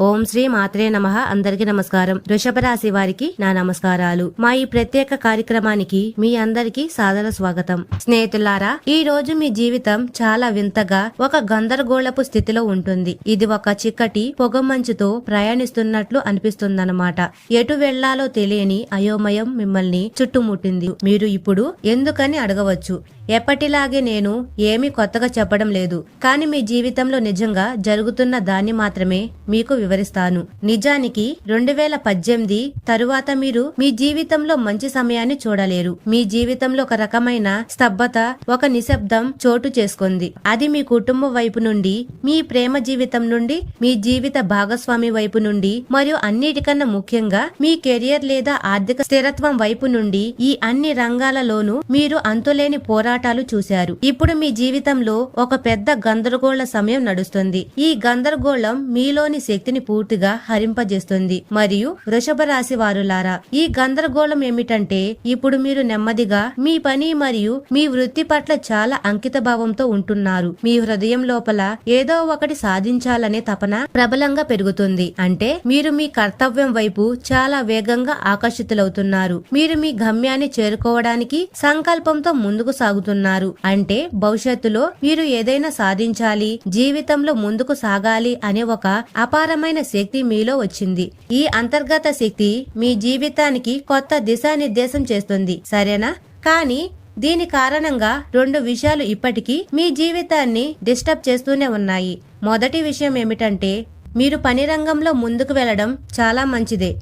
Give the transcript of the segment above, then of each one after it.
ఓం శ్రీ మాత్రే నమ. అందరికి నమస్కారం. వృషభ రాశి వారికి నా నమస్కారాలు. మా ఈ ప్రత్యేక కార్యక్రమానికి మీ అందరికి సాదర స్వాగతం. స్నేహితులారా ఈ రోజు మీ జీవితం చాలా వింతగా ఒక గందరగోళపు స్థితిలో ఉంటుంది. ఇది ఒక చిక్కటి పొగమంచుతో ప్రయాణిస్తున్నట్లు అనిపిస్తుందన్నమాట. ఎటు వెళ్ళాలో తెలియని అయోమయం మిమ్మల్ని చుట్టుముట్టింది. మీరు ఇప్పుడు ఎందుకని అడగవచ్చు? ఎప్పటిలాగే నేను ఏమీ కొత్తగా చెప్పడం లేదు. కానీ మీ జీవితంలో నిజంగా జరుగుతున్న దాన్ని మాత్రమే మీకు వివరిస్తాను. నిజానికి రెండు వేల పద్దెనిమిది తరువాత మీరు మీ జీవితంలో మంచి సమయాన్ని చూడలేరు. మీ జీవితంలో ఒక రకమైన స్తబ్దత ఒక నిశ్శబ్దం చోటు చేసుకుంది. అది మీ కుటుంబం వైపు నుండి మీ ప్రేమ జీవితం నుండి మీ జీవిత భాగస్వామి వైపు నుండి మరియు అన్నిటికన్నా ముఖ్యంగా మీ కెరియర్ లేదా ఆర్థిక స్థిరత్వం వైపు నుండి ఈ అన్ని రంగాలలోనూ మీరు అంతులేని పోరాటం పోరాటాలు చూశారు. ఇప్పుడు మీ జీవితంలో ఒక పెద్ద గందరగోళ సమయం నడుస్తుంది. ఈ గందరగోళం మీలోని శక్తిని పూర్తిగా హరింపజేస్తుంది. మరియు వృషభ రాశి వారులారా ఈ గందరగోళం ఏమిటంటే ఇప్పుడు మీరు నెమ్మదిగా మీ పని మరియు మీ వృత్తి పట్ల చాలా అంకిత భావంతో ఉంటున్నారు. మీ హృదయం లోపల ఏదో ఒకటి సాధించాలనే తపన ప్రబలంగా పెరుగుతుంది. అంటే మీరు మీ కర్తవ్యం వైపు చాలా వేగంగా ఆకర్షితులవుతున్నారు. మీరు మీ గమ్యాన్ని చేరుకోవడానికి సంకల్పంతో ముందుకు సాగుతున్నారు. అంటే భవిష్యత్తులో మీరు ఏదైనా సాధించాలి జీవితంలో ముందుకు సాగాలి అనే ఒక అపారమైన శక్తి మీలో వచ్చింది. ఈ అంతర్గత శక్తి మీ జీవితానికి కొత్త దిశానిర్దేశం చేస్తుంది. సరేనా? కానీ దీని కారణంగా రెండు విషయాలు ఇప్పటికీ మీ జీవితాన్ని డిస్టర్బ్ చేస్తూనే ఉన్నాయి. మొదటి విషయం ఏమిటంటే మీరు పని రంగంలో ముందుకు వెళ్ళడం చాలా మంచిదే.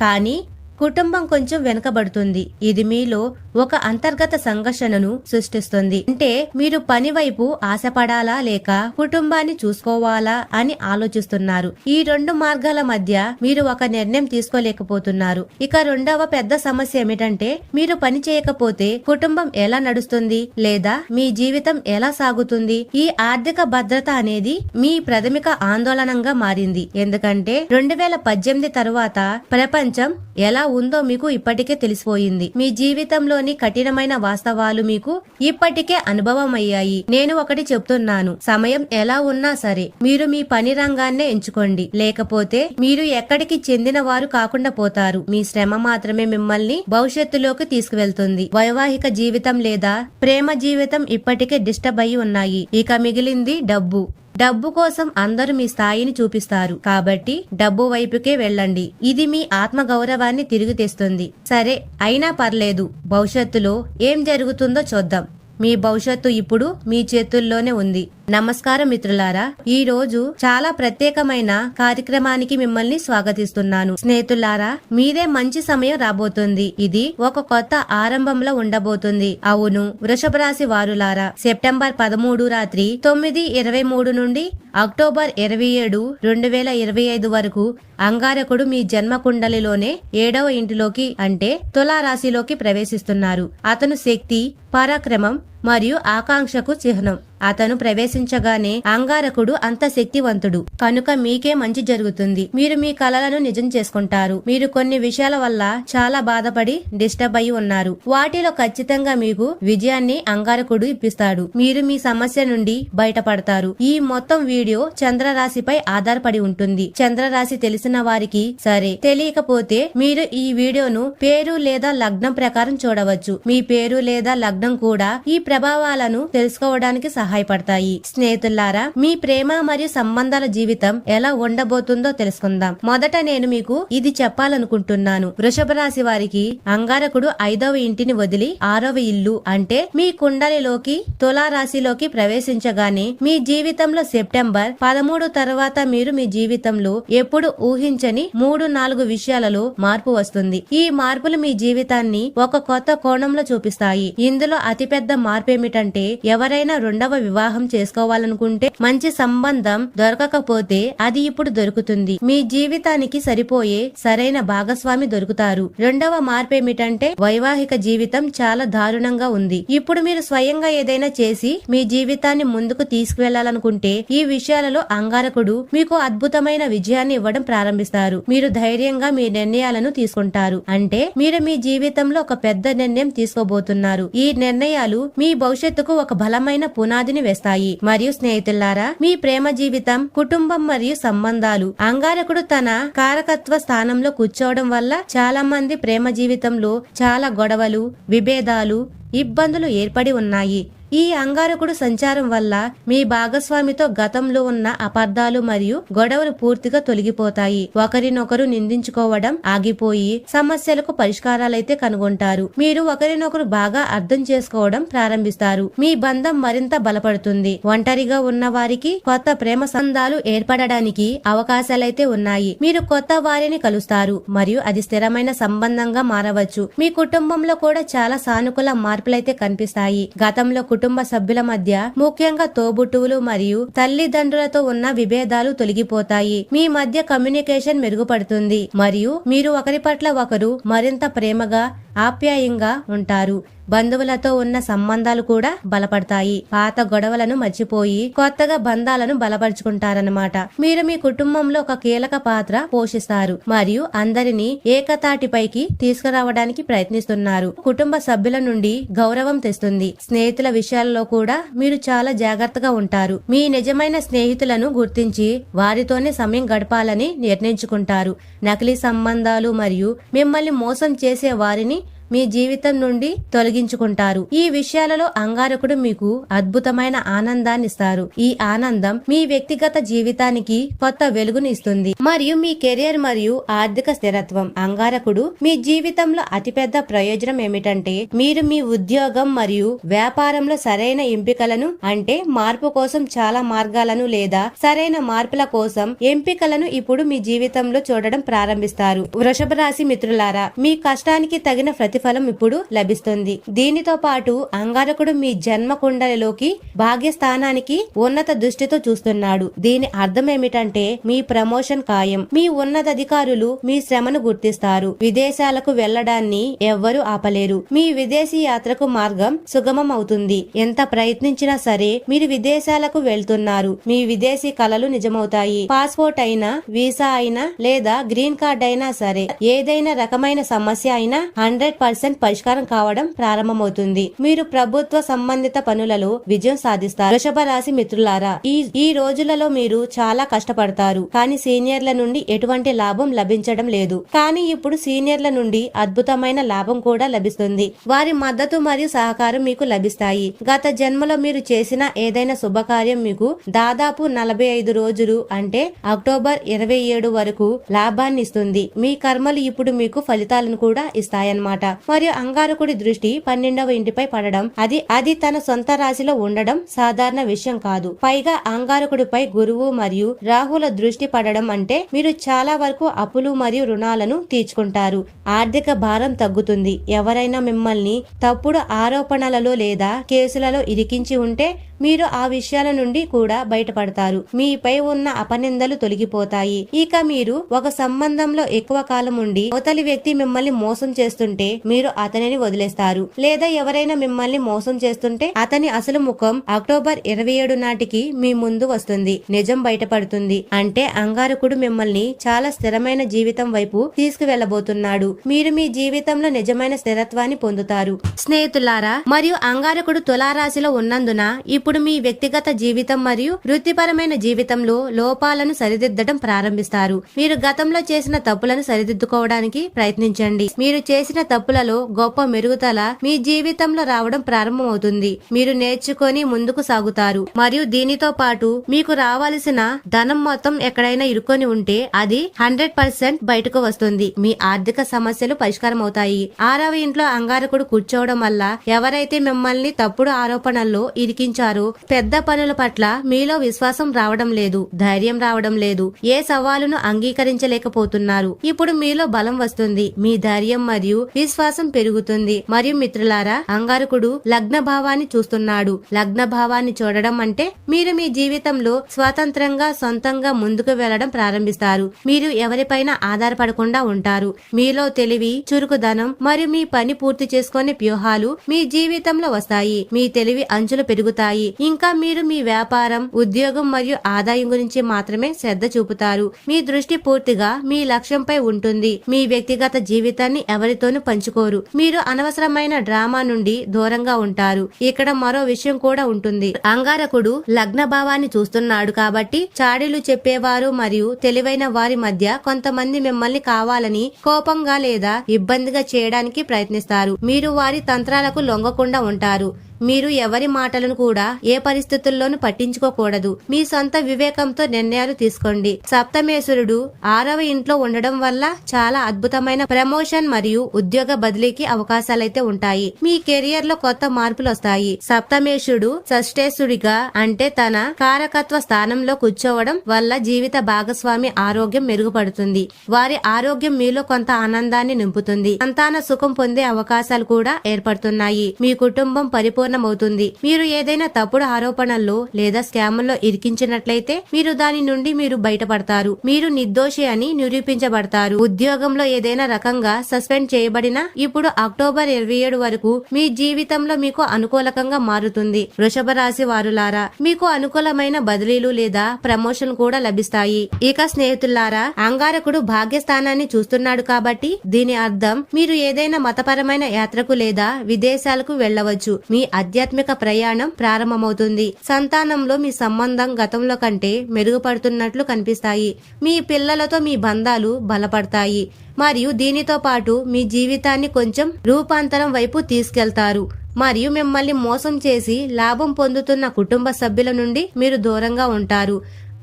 కానీ కుటుంబం కొంచెం వెనుకబడుతుంది. ఇది మీలో ఒక అంతర్గత సంఘర్షణను సృష్టిస్తుంది. అంటే మీరు పని వైపు ఆశపడాలా లేక కుటుంబాన్ని చూసుకోవాలా అని ఆలోచిస్తున్నారు. ఈ రెండు మార్గాల మధ్య మీరు ఒక నిర్ణయం తీసుకోలేకపోతున్నారు. ఇక రెండవ పెద్ద సమస్య ఏమిటంటే మీరు పని చేయకపోతే కుటుంబం ఎలా నడుస్తుంది లేదా మీ జీవితం ఎలా సాగుతుంది? ఈ ఆర్థిక భద్రత అనేది మీ ప్రాథమిక ఆందోళనంగా మారింది. ఎందుకంటే రెండు వేల పద్దెనిమిది తరువాత ప్రపంచం ఎలా ఎలా ఉందో మీకు ఇప్పటికే తెలిసిపోయింది. మీ జీవితంలోని కఠినమైన వాస్తవాలు మీకు ఇప్పటికే అనుభవం అయ్యాయి నేను ఒకటి చెప్తున్నాను. సమయం ఎలా ఉన్నా సరే మీరు మీ పని రంగాన్నే ఎంచుకోండి. లేకపోతే మీరు ఎక్కడికి చెందిన వారు కాకుండా పోతారు. మీ శ్రమ మాత్రమే మిమ్మల్ని భవిష్యత్తులోకి తీసుకువెళ్తుంది. వైవాహిక జీవితం లేదా ప్రేమ జీవితం ఇప్పటికే డిస్టర్బ్ అయి ఉన్నాయి. ఇక మిగిలింది డబ్బు. డబ్బు కోసం అందరూ మీ స్థాయిని చూపిస్తారు. కాబట్టి డబ్బు వైపుకే వెళ్ళండి. ఇది మీ ఆత్మ గౌరవాన్ని తిరిగి తెస్తుంది సరే అయినా పర్లేదు. భవిష్యత్తులో ఏం జరుగుతుందో చూద్దాం. మీ భవిష్యత్తు ఇప్పుడు మీ చేతుల్లోనే ఉంది. నమస్కారం మిత్రులారా ఈ రోజు చాలా ప్రత్యేకమైన కార్యక్రమానికి మిమ్మల్ని స్వాగతిస్తున్నాను. స్నేహితులారా మీదే మంచి సమయం రాబోతుంది. ఇది ఒక కొత్త ఆరంభంలో ఉండబోతుంది. అవును వృషభ రాశి వారులారా సెప్టెంబర్ పదమూడు రాత్రి తొమ్మిది ఇరవై మూడు నుండి అక్టోబర్ ఇరవై ఏడు రెండు వేల ఇరవై ఐదు వరకు అంగారకుడు మీ జన్మ కుండలిలోనే ఏడవ ఇంటిలోకి అంటే తులారాశిలోకి ప్రవేశిస్తున్నారు. అతను శక్తి పరాక్రమం మరియు ఆకాంక్షకు చిహ్నం. అతను ప్రవేశించగానే అంగారకుడు అంత శక్తివంతుడు. కనుక మీకే మంచి జరుగుతుంది. మీరు మీ కలలను నిజం చేసుకుంటారు. మీరు కొన్ని విషయాల వల్ల చాలా బాధపడి డిస్టర్బ్ అయి ఉన్నారు. వాటిలో ఖచ్చితంగా మీకు విజయాన్ని అంగారకుడు ఇప్పిస్తాడు. మీరు మీ సమస్య నుండి బయటపడతారు. ఈ మొత్తం వీడియో చంద్రరాశిపై ఆధారపడి ఉంటుంది. చంద్రరాశి తెలిసిన వారికి సరే. తెలియకపోతే మీరు ఈ వీడియోను పేరు లేదా లగ్నం ప్రకారం చూడవచ్చు. మీ పేరు లేదా లగ్నం కూడా ఈ ప్రభావాలను తెలుసుకోవడానికి సహాయపడతాయి. స్నేహితులారా మీ ప్రేమ మరియు సంబంధాల జీవితం ఎలా ఉండబోతుందో తెలుసుకుందాం. మొదట నేను మీకు ఇది చెప్పాలనుకుంటున్నాను. వృషభ రాశి వారికి అంగారకుడు ఐదవ ఇంటిని వదిలి ఆరవ ఇల్లు అంటే మీ కుండలిలోకి తులా రాశిలోకి ప్రవేశించగానే మీ జీవితంలో సెప్టెంబర్ పదమూడు తర్వాత మీరు మీ జీవితంలో ఎప్పుడు ఊహించని మూడు నాలుగు విషయాలలో మార్పు వస్తుంది. ఈ మార్పులు మీ జీవితాన్ని ఒక కొత్త కోణంలో చూపిస్తాయి. ఇందులో అతిపెద్ద మార్పు ఏమిటంటే ఎవరైనా రెండవ వివాహం చేసుకోవాలనుకుంటే మంచి సంబంధం దొరకకపోతే అది ఇప్పుడు దొరుకుతుంది. మీ జీవితానికి సరిపోయే సరైన భాగస్వామి దొరుకుతారు. రెండవ మార్పు ఏమిటంటే వైవాహిక జీవితం చాలా దారుణంగా ఉంది. ఇప్పుడు మీరు స్వయంగా ఏదైనా చేసి మీ జీవితాన్ని ముందుకు తీసుకువెళ్ళాలనుకుంటే ఈ విషయాలలో అంగారకుడు మీకు అద్భుతమైన విజయాన్ని ఇవ్వడం ప్రారంభిస్తారు. మీరు ధైర్యంగా మీ నిర్ణయాలను తీసుకుంటారు. అంటే మీరు మీ జీవితంలో ఒక పెద్ద నిర్ణయం తీసుకోబోతున్నారు. ఈ నిర్ణయాలు మీ భవిష్యత్తుకు ఒక బలమైన పునాది పునాదిని వేస్తాయి. మరియు స్నేహితులారా మీ ప్రేమ జీవితం కుటుంబం మరియు సంబంధాలు అంగారకుడు తన కారకత్వ స్థానంలో కూర్చోవడం వల్ల చాలా మంది ప్రేమ జీవితంలో చాలా గొడవలు విభేదాలు ఇబ్బందులు ఏర్పడి ఉన్నాయి. ఈ అంగారకుడు సంచారం వల్ల మీ భాగస్వామితో గతంలో ఉన్న అపార్థాలు మరియు గొడవలు పూర్తిగా తొలగిపోతాయి. ఒకరినొకరు నిందించుకోవడం ఆగిపోయి సమస్యలకు పరిష్కారాలైతే కనుగొంటారు. మీరు ఒకరినొకరు బాగా అర్థం చేసుకోవడం ప్రారంభిస్తారు. మీ బంధం మరింత బలపడుతుంది. ఒంటరిగా ఉన్న వారికి కొత్త ప్రేమ సంధాలు ఏర్పడడానికి అవకాశాలైతే ఉన్నాయి. మీరు కొత్త వారిని కలుస్తారు మరియు అది స్థిరమైన సంబంధంగా మారవచ్చు. మీ కుటుంబంలో కూడా చాలా సానుకూల మార్పులైతే కనిపిస్తాయి. గతంలో కుటుంబ కుటుంబ సభ్యుల మధ్య ముఖ్యంగా తోబుట్టువులు మరియు తల్లిదండ్రులతో ఉన్న విభేదాలు తొలగిపోతాయి. మీ మధ్య కమ్యూనికేషన్ మెరుగుపడుతుంది. మరియు మీరు ఒకరి పట్ల ఒకరు మరింత ప్రేమగా ఆప్యాయంగా ఉంటారు. బంధువులతో ఉన్న సంబంధాలు కూడా బలపడతాయి. పాత గొడవలను మర్చిపోయి కొత్తగా బంధాలను బలపరుచుకుంటారన్నమాట. మీరు మీ కుటుంబంలో ఒక కీలక పాత్ర పోషిస్తారు. మరియు అందరినీ ఏకతాటిపైకి తీసుకురావడానికి ప్రయత్నిస్తున్నారు. కుటుంబ సభ్యుల నుండి గౌరవం తెస్తుంది. స్నేహితుల విషయాల్లో కూడా మీరు చాలా జాగ్రత్తగా ఉంటారు. మీ నిజమైన స్నేహితులను గుర్తించి వారితోనే సమయం గడపాలని నిర్ణయించుకుంటారు. నకిలీ సంబంధాలు మరియు మిమ్మల్ని మోసం చేసే వారిని మీ జీవితం నుండి తొలగించుకుంటారు. ఈ విషయాలలో అంగారకుడు మీకు అద్భుతమైన ఆనందాన్ని ఇస్తారు ఈ ఆనందం మీ వ్యక్తిగత జీవితానికి కొత్త వెలుగుని ఇస్తుంది. మరియు మీ కెరియర్ మరియు ఆర్థిక స్థిరత్వం. అంగారకుడు మీ జీవితంలో అతిపెద్ద ప్రయోజనం ఏమిటంటే మీరు మీ ఉద్యోగం మరియు వ్యాపారంలో సరైన ఎంపికలను అంటే మార్పు కోసం చాలా మార్గాలను లేదా సరైన మార్పుల కోసం ఎంపికలను ఇప్పుడు మీ జీవితంలో చూడడం ప్రారంభిస్తారు. వృషభ రాశి మిత్రులారా మీ కష్టానికి తగిన ప్రతిఫలం ఇప్పుడు లభిస్తుంది. దీనితో పాటు అంగారకుడు మీ జన్మ కుండలిలోకి భాగ్యస్థానానికి ఉన్నత దృష్టితో చూస్తున్నాడు. దీని అర్థం ఏమిటంటే మీ ప్రమోషన్ ఖాయం. మీ ఉన్నతాధికారులు మీ శ్రమను గుర్తిస్తారు. విదేశాలకు వెళ్ళడాన్ని ఎవ్వరూ ఆపలేరు. మీ విదేశీ యాత్రకు మార్గం సుగమం అవుతుంది. ఎంత ప్రయత్నించినా సరే మీరు విదేశాలకు వెళ్తున్నారు. మీ విదేశీ కలలు నిజమవుతాయి. పాస్పోర్ట్ అయినా వీసా అయినా లేదా గ్రీన్ కార్డ్ అయినా సరే ఏదైనా రకమైన సమస్య అయినా హండ్రెడ్ పర్సెంట్ పరిష్కారం కావడం ప్రారంభమవుతుంది. మీరు ప్రభుత్వ సంబంధిత పనులలో విజయం సాధిస్తారు. వృషభ రాశి మిత్రులారా ఈ ఈ రోజులలో మీరు చాలా కష్టపడతారు. కానీ సీనియర్ల నుండి ఎటువంటి లాభం లభించడం లేదు. కానీ ఇప్పుడు సీనియర్ల నుండి అద్భుతమైన లాభం కూడా లభిస్తుంది. వారి మద్దతు మరియు సహకారం మీకు లభిస్తాయి. గత జన్మలో మీరు చేసిన ఏదైనా శుభకార్యం మీకు దాదాపు నలభై ఐదు రోజులు అంటే అక్టోబర్ ఇరవై ఏడు వరకు లాభాన్ని ఇస్తుంది. మీ కర్మలు ఇప్పుడు మీకు ఫలితాలను కూడా ఇస్తాయన్నమాట. మరియు అంగారకుడి దృష్టి పన్నెండవ ఇంటిపై పడడం. అది అది తన సొంత రాశిలో ఉండడం సాధారణ విషయం కాదు. పైగా అంగారకుడిపై గురువు మరియు రాహుల దృష్టి పడడం అంటే మీరు చాలా వరకు అప్పులు మరియు రుణాలను తీర్చుకుంటారు. ఆర్థిక భారం తగ్గుతుంది. ఎవరైనా మిమ్మల్ని తప్పుడు ఆరోపణలలో లేదా కేసులలో ఇరికించి ఉంటే మీరు ఆ విషయాల నుండి కూడా బయటపడతారు. మీపై ఉన్న అపనిందలు తొలగిపోతాయి. ఇక మీరు ఒక సంబంధంలో ఎక్కువ కాలం ఉండి అవతలి వ్యక్తి మిమ్మల్ని మోసం చేస్తుంటే మీరు అతనిని వదిలేస్తారు. లేదా ఎవరైనా మిమ్మల్ని మోసం చేస్తుంటే అతని అసలు ముఖం అక్టోబర్ ఇరవై ఏడు నాటికి మీ ముందు వస్తుంది. నిజం బయటపడుతుంది. అంటే అంగారకుడు మిమ్మల్ని చాలా స్థిరమైన జీవితం వైపు తీసుకువెళ్ళబోతున్నాడు మీరు మీ జీవితంలో నిజమైన స్థిరత్వాన్ని పొందుతారు. స్నేహితులారా మరియు అంగారకుడు తులారాశిలో ఉన్నందున ఇప్పుడు మీ వ్యక్తిగత జీవితం మరియు వృత్తిపరమైన జీవితంలో లోపాలను సరిదిద్దడం ప్రారంభిస్తారు. మీరు గతంలో చేసిన తప్పులను సరిదిద్దుకోవడానికి ప్రయత్నించండి. మీరు చేసిన తప్పులలో గొప్ప మెరుగుదల మీ జీవితంలో రావడం ప్రారంభమవుతుంది. మీరు నేర్చుకొని ముందుకు సాగుతారు. మరియు దీనితో పాటు మీకు రావాల్సిన ధనం మొత్తం ఎక్కడైనా ఇరుకొని ఉంటే అది హండ్రెడ్ పర్సెంట్ బయటకు వస్తుంది. మీ ఆర్థిక సమస్యలు పరిష్కారం అవుతాయి ఆరవ ఇంట్లో అంగారకుడు కూర్చోవడం వల్ల ఎవరైతే మిమ్మల్ని తప్పుడు ఆరోపణల్లో ఇరికించారు పెద్ద పనుల పట్ల మీలో విశ్వాసం రావడం లేదు ధైర్యం రావడం లేదు. ఏ సవాలును అంగీకరించలేకపోతున్నారు. ఇప్పుడు మీలో బలం వస్తుంది మీ ధైర్యం మరియు విశ్వాసం పెరుగుతుంది. మరియు మిత్రులారా అంగారకుడు లగ్న భావాన్ని చూస్తున్నాడు. లగ్న భావాన్ని చూడడం అంటే మీరు మీ జీవితంలో స్వతంత్రంగా సొంతంగా ముందుకు వెళ్ళడం ప్రారంభిస్తారు. మీరు ఎవరిపైన ఆధారపడకుండా ఉంటారు. మీలో తెలివి చురుకుదనం మరియు మీ పని పూర్తి చేసుకునే వ్యూహాలు మీ జీవితంలో వస్తాయి. మీ తెలివి అంచులు పెరుగుతాయి. ఇంకా మీరు మీ వ్యాపారం ఉద్యోగం మరియు ఆదాయం గురించి మాత్రమే శ్రద్ధ చూపుతారు. మీ దృష్టి పూర్తిగా మీ లక్ష్యంపై ఉంటుంది. మీ వ్యక్తిగత జీవితాన్ని ఎవరితోనూ పంచుకోరు. మీరు అనవసరమైన డ్రామా నుండి దూరంగా ఉంటారు. ఇక్కడ మరో విషయం కూడా ఉంటుంది. అంగారకుడు లగ్న భావాన్ని చూస్తున్నాడు కాబట్టి చాడీలు చెప్పేవారు మరియు తెలివైన వారి మధ్య కొంతమంది మిమ్మల్ని కావాలని కోపంగా లేదా ఇబ్బందిగా చేయడానికి ప్రయత్నిస్తారు. మీరు వారి తంత్రాలకు లొంగకుండా ఉంటారు. మీరు ఎవరి మాటలను కూడా ఏ పరిస్థితుల్లోనూ పట్టించుకోకూడదు. మీ సొంత వివేకంతో నిర్ణయాలు తీసుకోండి. సప్తమేశ్వరుడు ఆరవ ఇంట్లో ఉండడం వల్ల చాలా అద్భుతమైన ప్రమోషన్ మరియు ఉద్యోగ బదిలీకి అవకాశాలైతే ఉంటాయి. మీ కెరియర్లో కొత్త మార్పులు వస్తాయి. సప్తమేశుడు షష్టేశుడిగా అంటే తన కారకత్వ స్థానంలో కూర్చోవడం వల్ల జీవిత భాగస్వామి ఆరోగ్యం మెరుగుపడుతుంది. వారి ఆరోగ్యం మీలో కొంత ఆనందాన్ని నింపుతుంది. సంతాన సుఖం పొందే అవకాశాలు కూడా ఏర్పడుతున్నాయి. మీ కుటుంబం పరిపూర్ణ కారణమవుతుంది. మీరు ఏదైనా తప్పుడు ఆరోపణల్లో లేదా స్కాముల్లో ఇరికించినట్లయితే మీరు దాని నుండి మీరు బయటపడతారు. మీరు నిర్దోషి అని నిరూపించబడతారు. ఉద్యోగంలో ఏదైనా రకంగా సస్పెండ్ చేయబడినా ఇప్పుడు అక్టోబర్ ఇరవై ఏడు వరకు మీ జీవితంలో మీకు అనుకూలకంగా మారుతుంది. వృషభ రాశి వారులారా మీకు అనుకూలమైన బదిలీలు లేదా ప్రమోషన్ కూడా లభిస్తాయి. ఇక స్నేహితులారా అంగారకుడు భాగ్యస్థానాన్ని చూస్తున్నాడు కాబట్టి దీని అర్థం మీరు ఏదైనా మతపరమైన యాత్రకు లేదా విదేశాలకు వెళ్ళవచ్చు. మీ ఆధ్యాత్మిక ప్రయాణం ప్రారంభమవుతుంది. సంతానంలో మీ సంబంధం గతంలో కంటే మెరుగుపడుతున్నట్లు కనిపిస్తాయి. మీ పిల్లలతో మీ బంధాలు బలపడతాయి. మరియు దీనితో పాటు మీ జీవితాన్ని కొంచెం రూపాంతరం వైపు తీసుకెళ్తారు. మరియు మిమ్మల్ని మోసం చేసి లాభం పొందుతున్న కుటుంబ సభ్యుల నుండి మీరు దూరంగా ఉంటారు.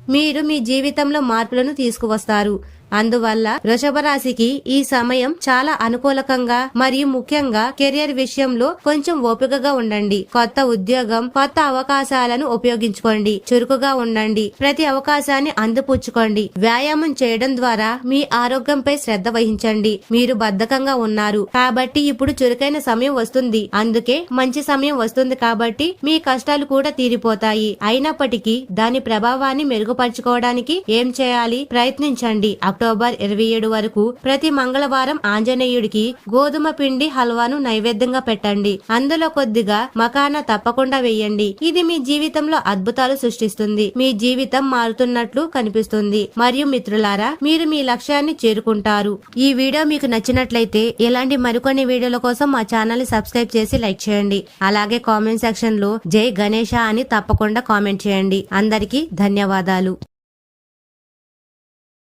మీరు మీ జీవితంలో మార్పులను తీసుకువస్తారు. అందువల్ల వృషభ రాశికి ఈ సమయం చాలా అనుకూలకంగా మరియు ముఖ్యంగా కెరియర్ విషయంలో కొంచెం ఓపికగా ఉండండి. కొత్త ఉద్యోగం కొత్త అవకాశాలను ఉపయోగించుకోండి. చురుకుగా ఉండండి. ప్రతి అవకాశాన్ని అందిపుచ్చుకోండి. వ్యాయామం చేయడం ద్వారా మీ ఆరోగ్యంపై శ్రద్ధ వహించండి. మీరు బద్ధకంగా ఉన్నారు. కాబట్టి ఇప్పుడు చురుకైన సమయం వస్తుంది. అందుకే మంచి సమయం వస్తుంది కాబట్టి మీ కష్టాలు కూడా తీరిపోతాయి. అయినప్పటికీ దాని ప్రభావాన్ని మెరుగుపరచుకోవడానికి ఏం చేయాలి? ప్రయత్నించండి. అక్టోబర్ ఇరవై ఏడు వరకు ప్రతి మంగళవారం ఆంజనేయుడికి గోధుమ పిండి హల్వాను నైవేద్యంగా పెట్టండి. అందులో కొద్దిగా మకాన తప్పకుండా వేయండి. ఇది మీ జీవితంలో అద్భుతాలు సృష్టిస్తుంది. మీ జీవితం మారుతున్నట్లు కనిపిస్తుంది. మరియు మిత్రులారా మీరు మీ లక్ష్యాన్ని చేరుకుంటారు. ఈ వీడియో మీకు నచ్చినట్లయితే ఇలాంటి మరికొన్ని వీడియోల కోసం మా ఛానల్ని సబ్స్క్రైబ్ చేసి లైక్ చేయండి. అలాగే కామెంట్ సెక్షన్లో జై గణేష అని తప్పకుండా కామెంట్ చేయండి. అందరికీ ధన్యవాదాలు.